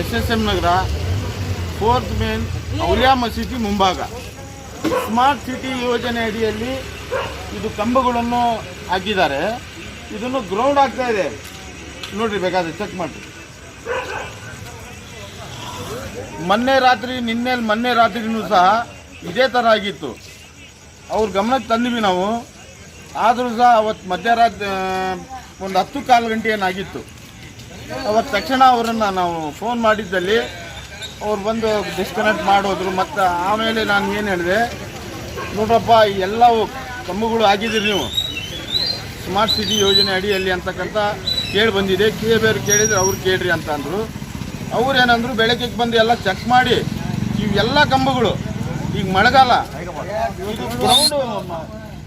S S M Nagar, fourth main ಔಲಿಯಾ ಮಸೀದಿ ಮುಂಭಾಗ. Smart city ಯೋಜನೆ ಅಡಿಯಲ್ಲಿ ಇದು ಕಂಬಗಳನ್ನು ಹಾಕಿದ್ದಾರೆ. ಇದನ್ನು ಗ್ರೌಂಡ್ ಆಗ್ತಾ ಇದೆ. ನೋಡ್ರಿ, ಬೇಕಾದ್ರೆ ಚೆಕ್ ಮಾಡಿ ಮೊನ್ನೆ ರಾತ್ರಿ ನಿನ್ನೆ ಮೊನ್ನೆ ರಾತ್ರಿನೂ ಸಹ ಇದೇ ಥರ ಆಗಿತ್ತು. ಅವ್ರ ಗಮನಕ್ಕೆ ತಂದ್ವಿ ನಾವು. ಆದರೂ ಸಹ ಅವತ್ತು ಮಧ್ಯರಾತ್ರಿ ಒಂದು ಹತ್ತು ಕಾಲು ಗಂಟೆ ಏನಾಗಿತ್ತು ಅವತ್ತು ತಕ್ಷಣ ಅವರನ್ನು ನಾವು ಫೋನ್ ಮಾಡಿದ್ದಲ್ಲಿ ಅವ್ರು ಬಂದು ಡಿಸ್ಕನೆಕ್ಟ್ ಮಾಡೋದ್ರು. ಮತ್ತು ಆಮೇಲೆ ನಾನು ಏನು ಹೇಳಿದೆ, ನೋಡ್ರಪ್ಪ ಎಲ್ಲವೂ ಕಂಬಗಳು ಆಗಿದ್ದೀರಿ ನೀವು. ಸ್ಮಾರ್ಟ್ ಸಿಟಿ ಯೋಜನೆ ಅಡಿಯಲ್ಲಿ ಅಂತಕ್ಕಂಥ ಕೇಳಿ ಬಂದಿದೆ. ಬೇರೆ ಕೇಳಿದರೆ ಅವ್ರು ಕೇಳ್ರಿ ಅಂತ ಅಂದರು. ಅವ್ರು ಏನಂದ್ರು ಬೆಳಗ್ಗೆ ಬಂದು ಎಲ್ಲ ಚೆಕ್ ಮಾಡಿ, ಇವೆಲ್ಲ ಕಂಬಗಳು ಈಗ ಮಳೆಗಾಲ. ಇದು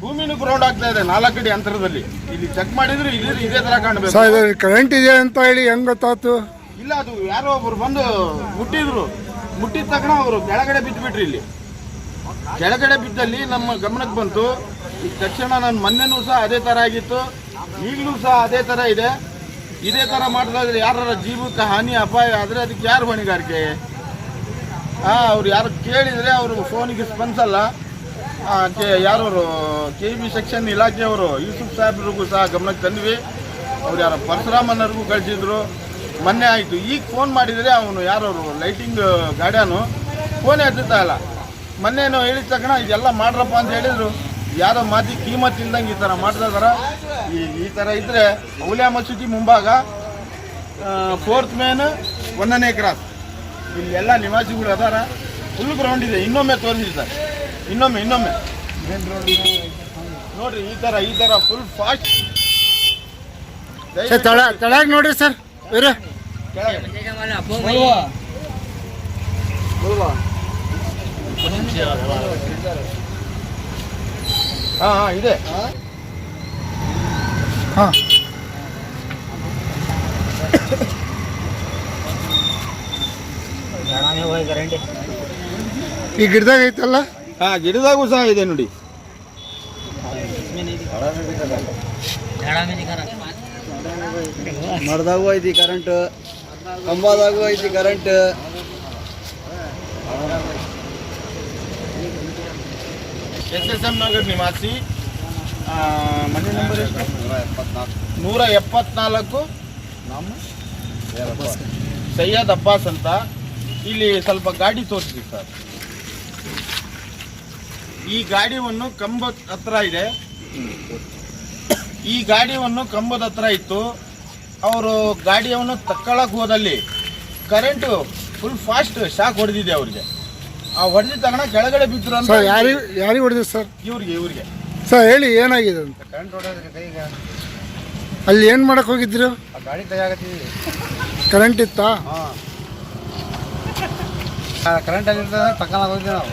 ಭೂಮಿನೂ ಗ್ರೌಂಡ್ ಆಗ್ತಾ ಇದೆ ನಾಲ್ಕು ಅಡಿ ಅಂತರದಲ್ಲಿ. ಇಲ್ಲಿ ಚೆಕ್ ಮಾಡಿದ್ರೆ ಇಲ್ಲಿ ಇದೇ ತರ ಕಾಣಬೇಕು. ಸರ್ ಇದು ಕರೆಂಟ್ ಇದೆ ಅಂತ ಹೇಳಿ ಹೆಂಗ್ ಗೊತ್ತಾಯ್ತು? ಇಲ್ಲ ಅದು ಯಾರೋ ಒಬ್ರು ಬಂದು ಮುಟ್ಟಿದ್ರು. ಮುಟ್ಟಿದ ತಕ್ಷಣ ಅವರು ಕೆಳಗಡೆ ಬಿದ್ದುಬಿಟ್ರಿ ಇಲ್ಲಿ. ಕೆಳಗಡೆ ಬಿದ್ದಲ್ಲಿ ನಮ್ಮ ಗಮನಕ್ಕೆ ಬಂತು. ಈ ತಕ್ಷಣ ನಾನು ಮೊನ್ನೆನೂ ಸಹ ಅದೇ ಥರ ಆಗಿತ್ತು. ಈಗಲೂ ಸಹ ಅದೇ ಥರ ಇದೆ. ಇದೇ ಥರ ಮಾಡ್ತಾ ಇದ್ರೆ ಯಾರ ಜೀವಕ್ಕೆ ಹಾನಿ ಅಪಾಯ ಆದರೆ ಅದಕ್ಕೆ ಯಾರು ಹೊಣೆಗಾರಿಕೆ? ಹಾಂ ಅವ್ರು ಯಾರು ಕೇಳಿದರೆ ಅವರು ಫೋನಿಗೆ ಸ್ಪಂದಿಸಲ್ಲ. ಆ, ಕೆ, ಯಾರವರು ಕೆ ಬಿ ಸೆಕ್ಷನ್ ಇಲಾಖೆಯವರು, ಯೂಸುಫ್ ಸಾಹೇಬ್ರಿಗೂ ಸಹ ಗಮನಕ್ಕೆ ತಂದ್ವಿ. ಅವ್ರು ಯಾರೋ ಪರಶುರಾಮನವ್ರಿಗೂ ಕಳಿಸಿದ್ರು. ಮೊನ್ನೆ ಆಯಿತು. ಈಗ ಫೋನ್ ಮಾಡಿದರೆ ಅವನು ಯಾರವರು ಲೈಟಿಂಗ್ ಗಾಡ್ಯಾನು ಫೋನೇ ಹತ್ತುತ್ತಾ ಇಲ್ಲ. ಮೊನ್ನೆನೋ ಹೇಳಿದ ತಕ್ಷಣ ಇದೆಲ್ಲ ಮಾಡ್ರಪ್ಪ ಅಂತ ಹೇಳಿದರು. ಯಾರೋ ಮಾತಿ ಕೀಮತ್ ಇಲ್ದಂಗೆ ಈ ಥರ ಮಾಡ್ತಾ ಈ ಈ ಥರ ಇದ್ದರೆ ಔಲ್ಯ ಮಸೂದಿ ಮುಂಭಾಗ ಫೋರ್ತ್ ಮೇನ್ ಒಂದನೇ ಕ್ರಾಸ್. ಎಲ್ಲ ನಿವಾಸಿಗಳು ಅದಾರ. ಫುಲ್ ಗ್ರೌಂಡ್ ಇದೆ. ಇನ್ನೊಮ್ಮೆ ತೋರಿಸಿ ಸರ್. ಇನ್ನೊಮ್ಮೆ ಇನ್ನೊಮ್ಮೆ. ನೋಡ್ರಿ ಈ ಥರ ಈ ಥರ ಫುಲ್ ಫಾಸ್ಟ್ ಸರ್ ತಳ ತಳಗ್ ನೋಡ್ರಿ ಸರ್ ಇವ್ರೆ. ಹಾಂ ಹಾಂ ಇದೆ. ಹಾ. ಈ ಗಿಡದಾಗ ಐತಲ್ಲ? ಹಾಂ, ಗಿಡದಾಗೂ ಸಹ ಇದೆ ನೋಡಿ. ಮರದಾಗೂ ಐತಿ ಕರೆಂಟ್ ಕಂಬದಾಗೂ ಐತಿ current S S M Nagar ನಿವಾಸಿ. ಮನೆ ನಂಬರ್ ನೂರ ಎಪ್ಪತ್ನಾಲ್ಕು. ಸೈಯದ್ ಅಬ್ಬಾಸ್ ಅಂತ. ಇಲ್ಲಿ ಸ್ವಲ್ಪ ಗಾಡಿ ತೋರಿಸಿ ಸರ್. ಈ ಗಾಡಿಯನ್ನು ಕಂಬದ ಹತ್ರ ಇದೆ. ಈ ಗಾಡಿಯನ್ನು ಕಂಬದ ಹತ್ರ ಇತ್ತು. ಅವರು ಗಾಡಿಯನ್ನು ತಕ್ಕೊಳ್ಳೋಕೆ ಹೋದಲ್ಲಿ ಕರೆಂಟು ಫುಲ್ ಫಾಸ್ಟ್ ಶಾಕ್ ಹೊಡೆದಿದೆ ಅವರಿಗೆ. ಆ ಹೊಡೆದ ತಕ್ಷಣ ಕೆಳಗಡೆ ಬಿದ್ದರು ಅಂತ ಸರ್ ಯಾರಿಗೆ ಯಾರಿಗೆ ಹೊಡೆದಿದೆ ಸರ್? ಇವ್ರಿಗೆ ಇವ್ರಿಗೆ. ಸರ್ ಹೇಳಿ ಏನಾಗಿದೆ ಅಂತ. ಕರೆಂಟ್ ಹೊಡೆದ್ರೆ ಈಗ ಅಲ್ಲಿ ಏನು ಮಾಡಕ್ಕೆ ಹೋಗಿದ್ರು ಆ ಗಾಡಿ ತೆಗಿಯಾಕತ್ತೀವಿ ಕರೆಂಟ್ ಇತ್ತಾ? ಹಾಂ. ಕರೆಂಟ್ ಅಲ್ಲಿ ಇರ್ತದೆ ಹೋಗಿದ್ವಿ ನಾವು.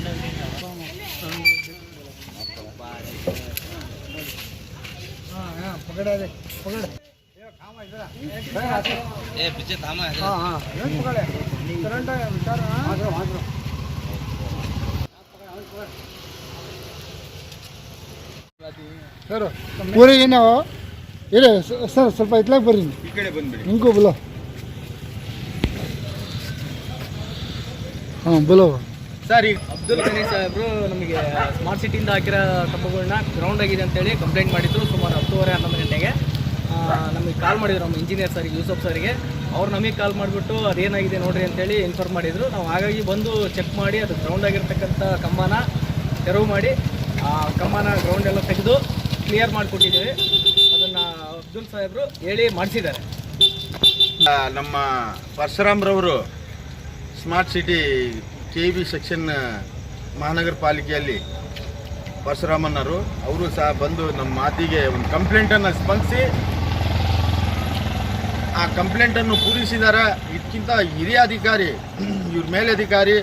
ಅದು ಹೆಚ್ಚಾಗಿ ಕರೆಂಟ್ ಹೊಡೆದ್ರಿ ನೋಡ್ರಿ ಸರ್ ಊರಿಗೆ ನಾವು ಇರೇ ಸರ್ ಸ್ವಲ್ಪ ಇತ್ಲಾಗ ಬರ್ರಿ ಈ ಕಡೆ ಬಂದ್ಬಿಡಿ ನಿಮ್ಗೂ ಬಲೋ ಹಾಂ ಬಲೋ ಸರ್ ಈಗ ಅಬ್ದುಲ್ ಗನಿ ಸಾಹೇಬರು ನಮಗೆ ಸ್ಮಾರ್ಟ್ ಸಿಟಿಯಿಂದ ಹಾಕಿರೋ ಕಂಬಗಳನ್ನ ಗ್ರೌಂಡ್ ಆಗಿದೆ ಅಂತೇಳಿ ಕಂಪ್ಲೇಂಟ್ ಮಾಡಿದ್ರು ಸುಮಾರು ಹತ್ತುವರೆ, ಹನ್ನೊಂದು ಗಂಟೆಗೆ. ನಮಗೆ ಕಾಲ್ ಮಾಡಿದ್ರು ನಮ್ಮ ಇಂಜಿನಿಯರ್ ಸರ್ ಯೂಸಫ್ ಸರ್ಗೆ ಅವ್ರು ನಮಗೆ ಕಾಲ್ ಮಾಡಿಬಿಟ್ಟು ಅದೇನಾಗಿದೆ ನೋಡ್ರಿ ಅಂತೇಳಿ ಇನ್ಫಾರ್ಮ್ ಮಾಡಿದರು. ನಾವು ಹಾಗಾಗಿ ಬಂದು ಚೆಕ್ ಮಾಡಿ, ಅದು ಗ್ರೌಂಡ್ ಆಗಿರ್ತಕ್ಕಂಥ ಕಂಬನ ತೆರವು ಮಾಡಿ, ಆ ಕಂಬನ ಗ್ರೌಂಡ್ ಎಲ್ಲ ತೆಗೆದು ಕ್ಲಿಯರ್ ಮಾಡಿಕೊಟ್ಟಿದ್ದೀವಿ. ಅದನ್ನು ಅಬ್ದುಲ್ ಸಾಹೇಬರು ಹೇಳಿ ಮಾಡಿಸಿದ್ದಾರೆ. ನಮ್ಮ ಪರಶುರಾಮ್ರವರು smart city K B section ಮಹಾನಗರ ಪಾಲಿಕೆಯಲ್ಲಿ ಪರಶುರಾಮನ್ನರು ಅವರು ಸಹ ಬಂದು ನಮ್ಮ ಮಾತಿಗೆ ಒಂದು ಕಂಪ್ಲೇಂಟನ್ನು ಸ್ಪಂದಿಸಿ, ಆ ಕಂಪ್ಲೇಂಟನ್ನು ಪೂರೈಸಿದಾರ. ಇದಕ್ಕಿಂತ ಹಿರಿಯ ಅಧಿಕಾರಿ, ಇವ್ರ ಮೇಲಧಿಕಾರಿ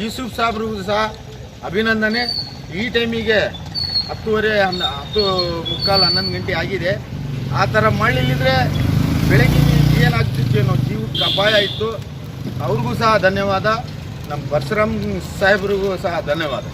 ಯೂಸುಫ್ ಸಾಬ್ರಿಗೂ ಸಹ ಅಭಿನಂದನೆ. ಈ ಟೈಮಿಗೆ ಹತ್ತುವರೆ ಹನ್ನ, ಹತ್ತು ಮುಕ್ಕಾಲು ಹನ್ನೊಂದು ಗಂಟೆ ಆಗಿದೆ. ಆ ಥರ ಮಾಡಲಿಲ್ಲದ್ರೆ ಬೆಳಗ್ಗೆ ಏನಾಗ್ತಿತ್ತು ಏನೋ ಜೀವಕ್ಕೆ ಅಪಾಯ ಇತ್ತು. ಅವ್ರಿಗೂ ಸಹ ಧನ್ಯವಾದ. ನಮ್ಮ ಪರಶುರಾಮ್ ಸಾಹೇಬ್ರಿಗೂ ಸಹ ಧನ್ಯವಾದ.